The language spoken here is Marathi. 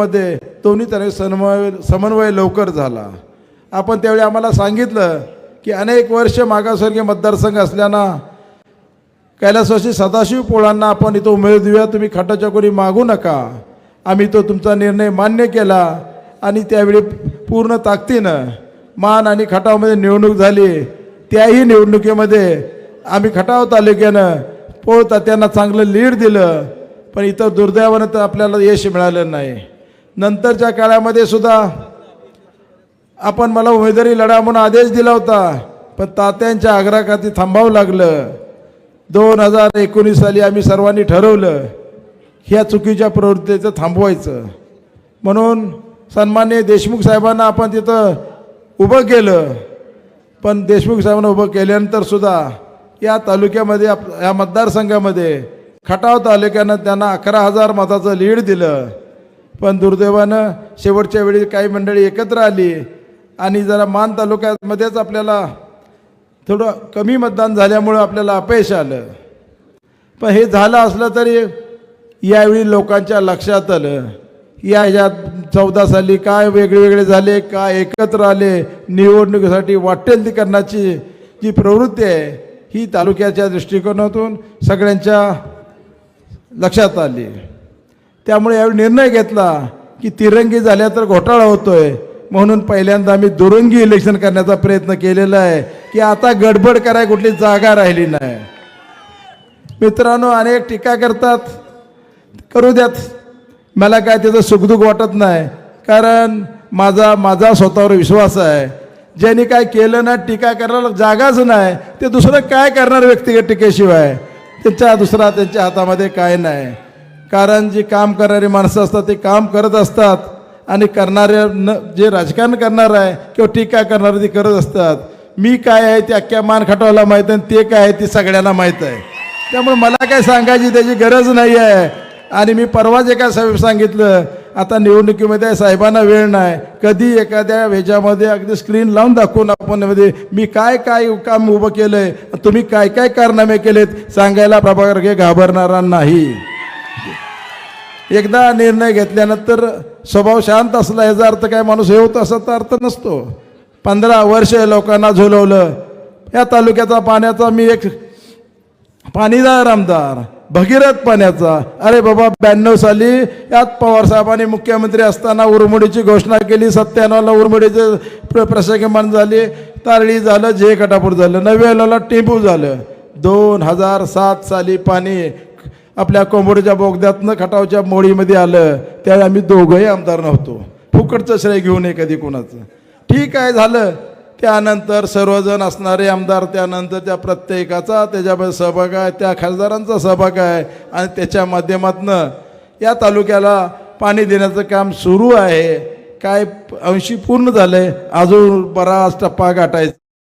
मध्ये दोन्ही तऱ्हे समन्वय समन्वय लवकर झाला. आपण त्यावेळी आम्हाला सांगितलं की अनेक वर्ष मागासवर्गीय मतदारसंघ असल्यानं कैलासवासी सदाशिव पोळांना आपण इथं उमेद देऊया तुम्ही खटाच्या कोणी मागू नका. आम्ही तो तुमचा निर्णय मान्य केला आणि त्यावेळी पूर्ण ताकदीनं मान आणि खटावमध्ये निवडणूक झाली. त्याही निवडणुकीमध्ये आम्ही खटाव तालुक्यानं पोळ तात्यांना चांगलं लीड दिलं पण इथं दुर्दैवानं तर आपल्याला यश मिळालं नाही. नंतरच्या काळामध्ये सुद्धा आपण मला उमेदवारी लढा म्हणून आदेश दिला होता पण तात्यांच्या आग्रहाखाती थांबावं लागलं. दोन हजार एकोणीस साली आम्ही सर्वांनी ठरवलं ह्या चुकीच्या प्रवृत्तीचं थांबवायचं. म्हणून सन्मान्य देशमुख साहेबांना आपण तिथं उभं केलं. पण देशमुख साहेबांना उभं केल्यानंतर सुद्धा या तालुक्यामध्ये आप या मतदारसंघामध्ये खटाव तालुक्यानं त्यांना अकरा हजार मताचं लीड दिलं. पण दुर्दैवानं शेवटच्या वेळी काही मंडळी एकत्र आली आणि जरा मान तालुक्यामध्येच आपल्याला थोडं कमी मतदान झाल्यामुळं आपल्याला अपयश आलं. पण हे झालं असलं तरी यावेळी लोकांच्या लक्षात आलं. या ह्यात चौदा साली काय वेगळे झाले काय एकत्र आले निवडणुकीसाठी वाटेल ती करण्याची जी प्रवृत्ती आहे ही तालुक्याच्या दृष्टिकोनातून सगळ्यांच्या लक्षात आली. त्यामुळे यावेळी निर्णय घेतला की तिरंगी झाल्या तर घोटाळा होतोय. म्हणून पहिल्यांदा आम्ही दुरंगी इलेक्शन करण्याचा प्रयत्न केलेला आहे की आता गडबड कराय कुठली जागा राहिली नाही. मित्रांनो अनेक टीका करतात. करू द्यात. मला काय त्याचं सुखदुःख वाटत नाही. कारण माझा माझा स्वतःवर विश्वास आहे. ज्यांनी काय केलं ना टीका करायला जागाच नाही ते दुसरं काय करणार व्यक्तिगत टीकेशिवाय? त्यांच्या दुसरा त्यांच्या हातामध्ये काय नाही. कारण जी काम करणारी माणसं असतात ते काम करत असतात. आणि करणारे न जे राजकारण करणार आहे किंवा टीका करणारे ते करत असतात. मी काय आहे ते अख्ख्या मान खटवायला माहीत आहे आणि ते काय आहे ते सगळ्यांना माहीत आहे. त्यामुळे मला काय सांगायची त्याची गरज नाही आहे. आणि मी परवाच एका साहेब सांगितलं आता निवडणुकीमध्ये साहेबांना वेळ नाही. कधी एखाद्या ह्याच्यामध्ये अगदी स्क्रीन लावून दाखवून आपण मध्ये मी काय काय काम उभं केलं आहे तुम्ही काय काय कारनामे केलेत सांगायला प्रभाकर घे घाबरणारा नाही. एकदा निर्णय घेतल्यानंतर स्वभाव शांत असला याचा अर्थ काय? माणूस हे होतो असा तर अर्थ नसतो. पंधरा वर्ष लोकांना झुलवलं. या तालुक्याचा पाण्याचा मी एक पाणीदार आमदार भगीरथ पाण्याचा. अरे बाबा ब्याण्णव साली यात पवारसाहेबांनी मुख्यमंत्री असताना उरमुडीची घोषणा केली. सत्त्याण्णवला उरमुडीचे प्र प्रशासमान झाले. तारळी झालं जे कटापूर झालं. नव्याण्णवला टेंबू झालं. दोन हजार सात साली पाणी आपल्या कोंबडीच्या बोगद्यातनं खटावच्या मोळीमध्ये आलं त्यावेळी आम्ही दोघंही आमदार नव्हतो. फुकटचं श्रेय घेऊ नये कधी कोणाचं. ठीक आहे झालं. त्यानंतर सर्वजण असणारे आमदार त्यानंतर त्या प्रत्येकाचा त्याच्यामध्ये सहभाग आहे त्या खासदारांचा सहभाग आहे आणि त्याच्या माध्यमातनं या तालुक्याला पाणी देण्याचं काम सुरू आहे. काय अंशी पूर्ण झालं आहे अजून बराच टप्पा गाठायचा.